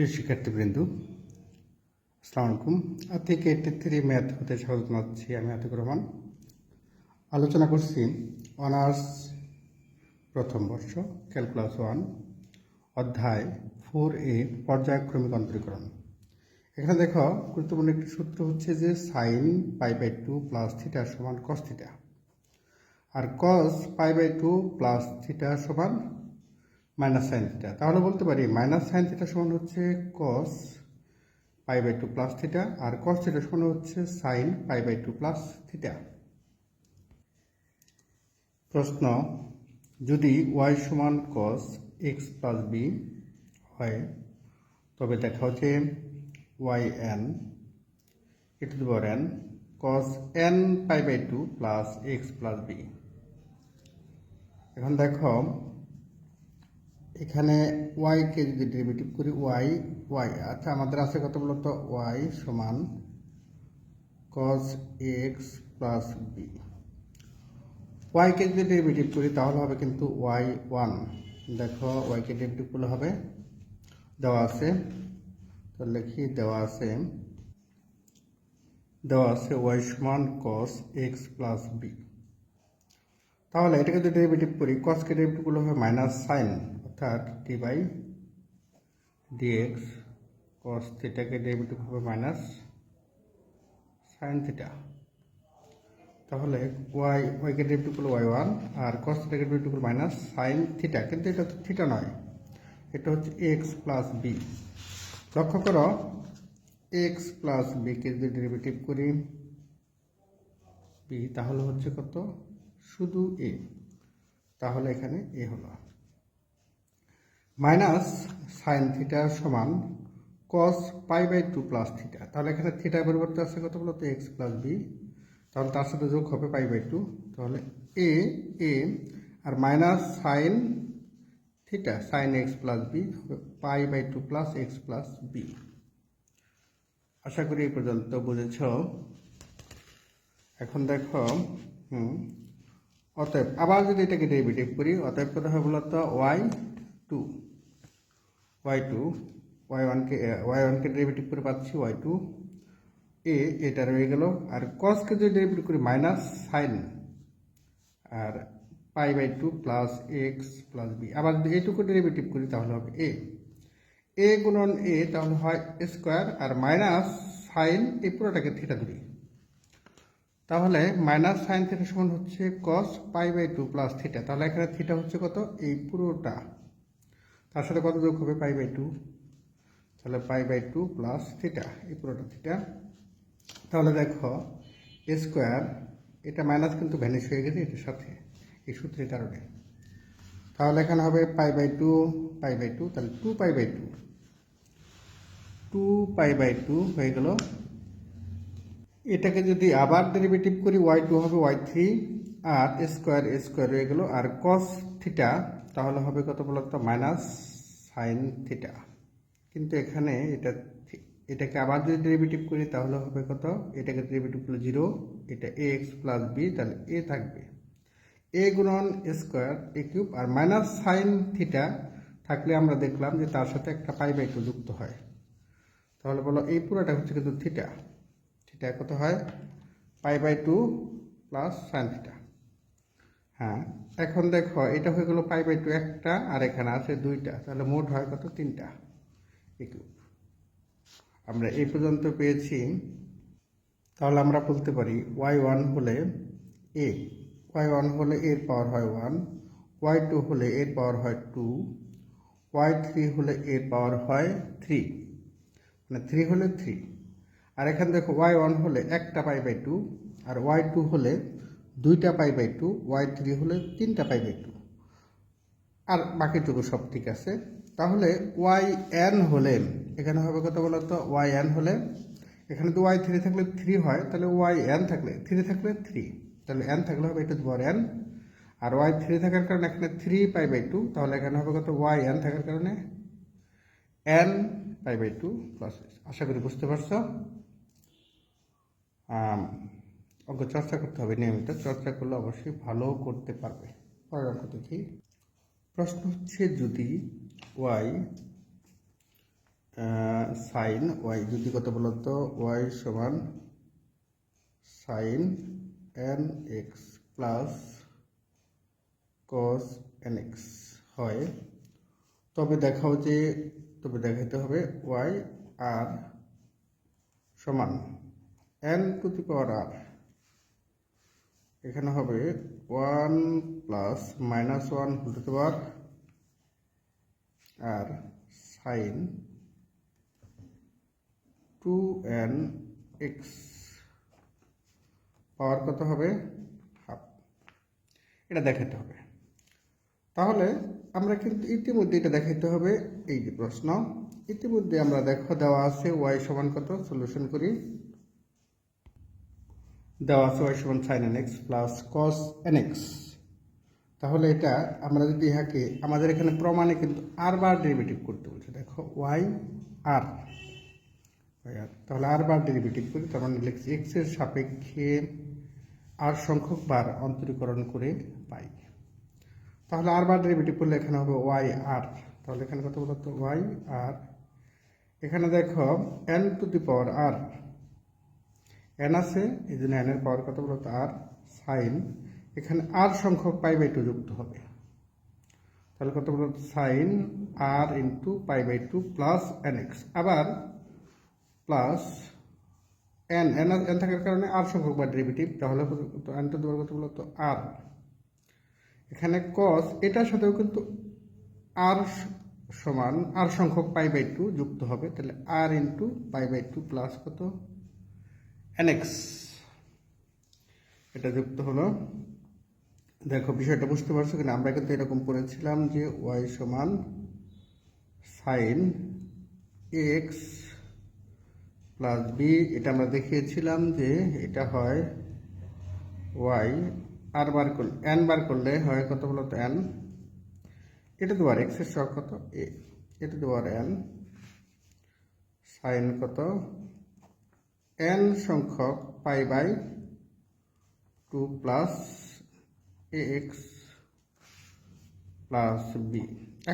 প্রিয় শিক্ষার্থীবৃন্দ, আসসালামু আলাইকুম। আর্থিক এইটি থ্রি ম্যাথ হতে স্বাগত জানাচ্ছি। আমি আতিকুর রহমান। আলোচনা করছি অনার্স প্রথম বর্ষ ক্যালকুলাস ওয়ান, অধ্যায় ফোর এ, পর্যায়ক্রমিক অন্তরীকরণ এখানে দেখো, গুরুত্বপূর্ণ একটি সূত্র হচ্ছে যে sine pi by two plus theta সমান cos theta R cos pi by two plus theta সমান মাইনাস সাইন থিটা তাহলে বলতে পারি মাইনাস সাইন থিটা সমান হচ্ছে cos pi by two plus theta R cos theta সমান হচ্ছে sine pi by two plus theta প্রশ্ন, যদি ওয়াই সমান কস এক্স প্লাস বি হয়, তবে দেখা হচ্ছে y n a to power n cos n pi by two plus x plus b এখন দেখো এখানে y কে যদি ডেরিভেটিভ করি ওয়াই ওয়াই আচ্ছা আমাদের আছে কত বলতো ওয়াই সমান cos x plus b y কে যদি ডেরিভেটিভ করি, তাহলে হবে কিন্তু ওয়াই ওয়ান দেখো, y কে ডেরিভেটিভ করলে হবে, দেওয়া আছে, তো লিখি, দেওয়া আছে দেওয়া আছে ওয়াই সমান cos এক্স প্লাস বি তাহলে এটাকে যদি ডেরিভেটিভ করি কসকে ডেরিভেটিভ করলে হবে মাইনাস সাইন অর্থাৎ t by d x cos থিটাকে derivative হবে মাইনাস সাইন থিটা তাহলে ওয়াই ওয়াইকে ডেরিভেটিভ করলে ওয়াই ওয়ান আর কস থিটাকে ডেরিভেটিভ করলে মাইনাস সাইন থিটা কিন্তু এটা তো থিটা নয়, এটা হচ্ছে এক্স প্লাস বি লক্ষ্য করো এক্স প্লাস বিকে যদি ডেরিভেটিভ করি বি তাহলে হচ্ছে কত? শুধু এ তাহলে এখানে এ হলো। মাইনাস সাইন থিটা সমান cos pi by two plus theta. তাহলে এখানে থিটার পরিবর্তে আছে কত বলতো? X plus b. তাহলে তার সাথে যোগ হবে পাই বাই টু। তাহলে এ এ, আর minus sine theta, sine x plus b pi by two plus x plus b. আশা করি এই পর্যন্ত বুঝেছ? এখন দেখো, হুম, অতএব আবার যদি এটাকে ডেরিভেটিভ করি, অতএব হবে বলতো? Y two y two y ওয়ানকে ওয়াই ওয়ানকে ডেরিভেটিভ করে পাচ্ছি ওয়াই টু এ এটা রয়ে গেল। আর কসকে যদি ডেরিভেটিভ করি minus sine r pi by two plus x plus b আবার যদি এইটুকু ডেরিভেটিভ করি, তাহলে হবে এ এ গুণন এ তাহলে হয় স্কোয়ার আর মাইনাস সাইন এই পুরোটাকে থিটা ধরি তাহলে মাইনাস সাইন থিটা সমান হচ্ছে cos pi by two plus theta তাহলে এখানে থিটা হচ্ছে কত? এই পুরোটা। তার সাথে কত যোগ হবে? Pi by two. তাহলে pi by two plus theta, এই পুরোটা থিটা। তাহলে দেখো, এ স্কোয়ার, এটা মাইনাস কিন্তু ভ্যানিশ হয়ে গেছে, এটার সাথে। এই সূত্রের কারণে। তাহলে এখানে হবে pi by two, pi by two, তাহলে two pi by two. Two pi by two হয়ে গেল। এটাকে যদি আবার ডেরিভেটিভ করি, ওয়াই টু হবে ওয়াই থ্রি, আর স্কোয়ার স্কোয়ার হয়ে গেল, আর কস থিটা তাহলে হবে কত বলতো? Minus sine theta. কিন্তু এখানে এটা এটাকে আবার যদি ডেরিভেটিভ করি, তাহলে হবে কত? এটাকে ডেরিভেটিভ করলে জিরো এটা এ এক্স প্লাস বি তাহলে এ থাকবে। এ গুণন স্কোয়ার এ কিউব আর মাইনাস সাইন থিটা থাকলে আমরা দেখলাম যে তার সাথে একটা পাই বাই টু যুক্ত হয়। তাহলে বলো এই পুরোটা হচ্ছে কিন্তু থিটা। থিটা কত হয়? Pi by two plus sine theta হ্যাঁ এখন দেখো, এটা হয়ে গেলো পাই বাই টু একটা, আর এখানে আছে দুইটা, তাহলে মোট হয় কত? তিনটা। এ আমরা এই পর্যন্ত পেয়েছি। তাহলে আমরা বলতে পারি ওয়াই ওয়ান হলে এ ওয়াই ওয়ান হলে এর পাওয়ার হয় ওয়ান ওয়াই টু হলে এর পাওয়ার হয় টু ওয়াই থ্রি হলে এর পাওয়ার হয় থ্রি মানে থ্রি হলে থ্রি আর এখানে দেখো ওয়াই ওয়ান হলে একটা পাই বাই টু আর ওয়াই টু হলে দুইটা pi by two y three হলে তিনটা পাই বাই টু। আর বাকিটুকু সব ঠিক আছে। তাহলে ওয়াই এন হলে, এখানে হবে কত বলতো ওয়াই এন হলে, এখানে তো ওয়াই থ্রি থাকলে থ্রি হয়, তাহলে ওয়াই এন থাকলে থ্রি থাকলে থ্রি তাহলে এন থাকলে হবে এটা বর এন আর ওয়াই থ্রি থাকার কারণে এখানে থ্রি পাই বাই টু, তাহলে এখানে হবে কত? ওয়াই এন থাকার কারণে n pi by two plus আশা করি বুঝতে পারছ? অঙ্ক চর্চা করতে হবে নিয়মিত। চর্চা করলে অবশ্যই ভালো করতে পারবে। পরের অঙ্ক দেখি। প্রশ্ন হচ্ছে যদি ওয়াই সাইন ওয়াই যদি কত বলতো ওয়াই সমান sine n x plus cos n x হয়। তবে দেখাও যে, তবে দেখাইতে হবে ওয়াই আর সমান N to the power r এখানে হবে one plus minus one the power r sine two n x power কত হবে? হাফ। এটা দেখাতে হবে। তাহলে আমরা কিন্তু ইতিমধ্যে এটা দেখাইতে হবে। এই যে প্রশ্ন, ইতিমধ্যে আমরা দেখো দেওয়া আছে ওয়াই সমান কত? সলিউশন করি। দেওয়া আছে সমান sine n x plus cos n x. তাহলে এটা আমরা যদি ইহাকে আমাদের এখানে প্রমাণে কিন্তু আর বার ডেরিভেটিভ করতে বলছে। দেখো, ওয়াই আর তাহলে আর বার ডেরিভেটিভ করি তার মানে লিখছি এক্সের সাপেক্ষে আর সংখ্যক বার অন্তরীকরণ করে পাই। তাহলে আর বার ডেরিভেটিভ করলে এখানে হবে ওয়াই আর তাহলে এখানে কত বলতো? ওয়াই আর এখানে দেখো n to the power r n আছে, এই জন্য এর পাওয়ার কত বলতো আর সাইন এখানে আর সংখ্যক পাই বাই টু যুক্ত হবে। তাহলে কত বলতো sine r into pi by two plus n x আবার প্লাস এন এন এন থাকার কারণে আর সংখ্যক বা ডেরিভেটিভ তাহলে এন টু দেওয়ার কত বলতো আর এখানে কস এটার সাথেও কিন্তু আর সমান আর সংখ্যক পাই বাই টু যুক্ত হবে। তাহলে r into pi by two plus কত? এনএক্স এটা যুক্ত হলো। দেখো, বিষয়টা বুঝতে পারছ কিনা? আমরা কিন্তু এরকম করেছিলাম যে ওয়াই সমান সাইন এক্স প্লাস বি এটা আমরা দেখিয়েছিলাম যে এটা হয় ওয়াই আর বার করলে এন বার করলে হয় কত বলতো এন এটা দেওয়ার এক্সের সহগ কত? এ এটা দেওয়ার এন সাইন কত? এন সংখ্যক pi by two plus a x plus b.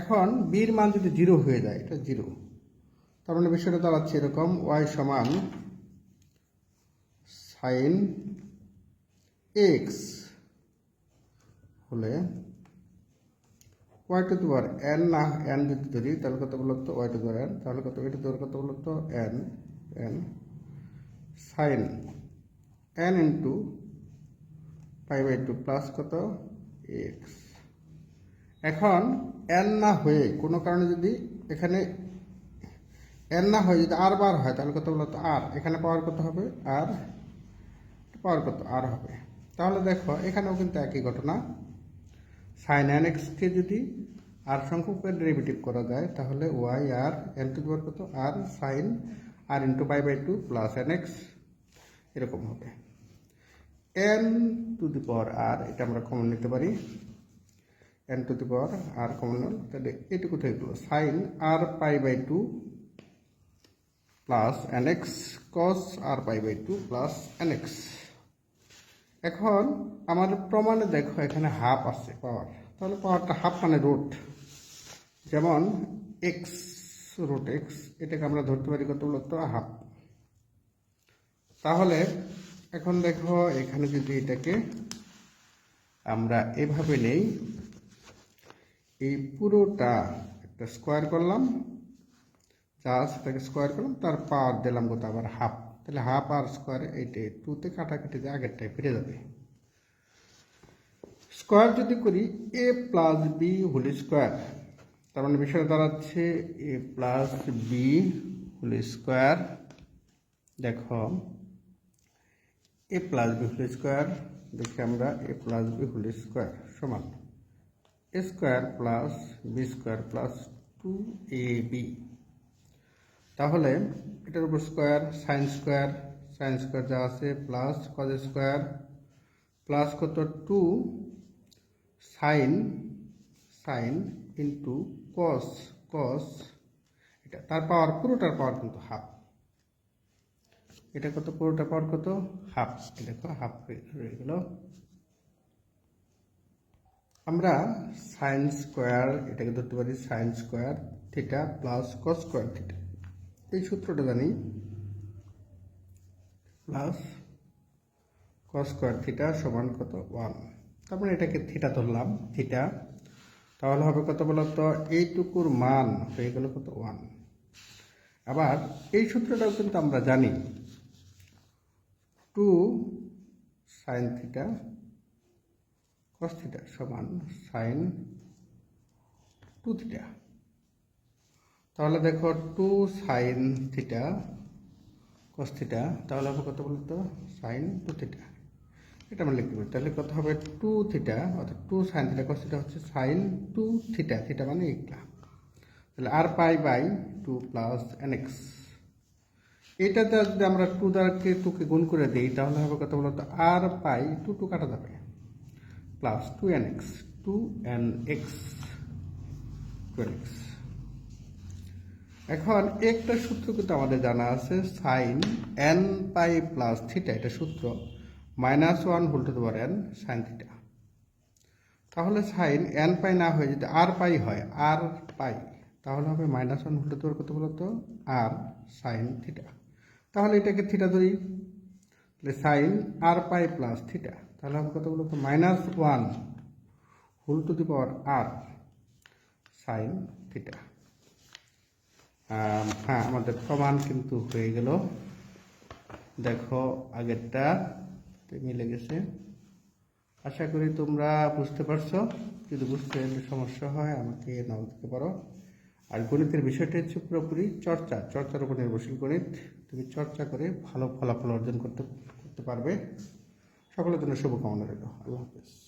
এখন বির মান যদি জিরো হয়ে যায়, এটা জিরো। তার মানে বিষয়টা দাঁড়াচ্ছে এরকম ওয়াই সমান সাইন এক্স হলে ওয়াই টু দুবার এন না এন যদি ধরি, তাহলে কত বলতো ওয়াই টু দুবার এন। তাহলে কত? এটা দুবার কত বলতো n n. Sine n into pi by two plus কত? এক্স এখন এন না হয়ে কোনো কারণে যদি এখানে এন না হয়ে যদি আর বার হয়, তাহলে কত বলতো? আর এখানে পাওয়ার কত হবে? আর পাওয়ার কত? আর হবে। তাহলে দেখো, এখানেও কিন্তু একই ঘটনা। সাইন এন এক্সকে যদি আর সংখ্যকের ডেরিভেটিভ করা যায়, তাহলে y r n to power কত? আর sine r into pi by two plus n x এরকম হবে। এন টু দি পাওয়ার আর এটা আমরা কমন নিতে পারি। N to the power r common হল তাহলে এটুকু থেকে গেলো। Sine r pi by two plus n x cos r pi by two plus n x এখন আমাদের প্রমাণে দেখো এখানে হাফ আছে পাওয়ার তাহলে পাওয়ারটা হাফ মানে রুট যেমন এক্স রুট এক্স এটাকে আমরা ধরতে পারি কত বলতো? হাফ। তাহলে, এখন দেখো, এখানে যদি এটাকে আমরা এভাবে নেই, এই পুরোটা একটা স্কোয়ার করলাম যা সেটাকে স্কোয়ার করলাম, তার পাওয়ার দিলাম কত? আবার হাফ তাহলে হাফ আর স্কোয়ার এইটা টুতে কাটাকাটি যে আগেরটাই ফিরে যাবে। স্কোয়ার যদি করি a plus b whole square তার মানে বিষয়টা দাঁড়াচ্ছে a plus b whole square. দেখো, a plus b whole square, দেখি আমরা, a plus b whole square সমান। A square plus b square plus two a b. তাহলে এটার উপর square, sine square sine square যা আছে, প্লাস কজ স্কোয়ার, প্লাস কত? Two, sine sine into cos cos এটা তার পাওয়ার পুরোটার পাওয়ার কিন্তু হাফ এটা কত? পুরোটা পাওয়ার কত? হাফ দেখো হাফ রয়ে গেল। আমরা সাইন স্কোয়ার এটাকে ধরতে পারি sine square theta plus cos square theta এই সূত্রটা জানি। প্লাস কস স্কোয়ার থিটা সমান কত? ওয়ান তারপরে এটাকে থিটা ধরলাম থিটা তাহলে হবে কত বলতো? এইটুকুর মান হয়ে গেল কত? ওয়ান আবার এই সূত্রটাও কিন্তু আমরা জানি। Two sine theta cos theta সমান সাইন টু থিটা তাহলে দেখো two sine theta cos theta তাহলে হবে কত বলতো? সাইন টু থিটা এটা আমরা লিখতে পারি। তাহলে কত হবে টু থিটা অর্থাৎ two sine theta cos theta হচ্ছে সাইন টু থিটা থিটা মানে এইটা তাহলে আর pi by two plus x এটাতে যদি আমরা টু দ্বারাকে টুকে গুণ করে দিই, তাহলে হবে কত বলতো? আর পাই টু টু কাটা যাবে। Plus two n x two n x two n x এখন একটা সূত্র কিন্তু আমাদের জানা আছে sine n pi plus theta এটা সূত্র। Minus one whole to the power n sine theta তাহলে সাইন এন পাই না হয়ে যদি আর পাই হয় আর পাই, তাহলে হবে মাইনাস ওয়ান হোল টু দেওয়ার কত বলতো? আর সাইন থিটা তাহলে এটাকে থিটা ধরি। তাহলে sine r pi plus theta তাহলে হবে কত বলতো? Minus one whole to the power r sine theta হ্যাঁ আমাদের প্রমাণ কিন্তু হয়ে গেল। দেখো আগেরটা। মিলে গেছে। আশা করি তোমরা বুঝতে পারছ। যদি বুঝতে সমস্যা হয়, আমাকে নাও দিতে পারো। আর গণিতের বিষয়টা হচ্ছে পুরোপুরি চর্চা। চর্চার উপর নির্ভরশীল গণিত। তুমি চর্চা করে ভালো ফলাফল অর্জন করতে করতে পারবে। সকলের জন্য শুভকামনা রইল। আল্লাহ হাফেজ।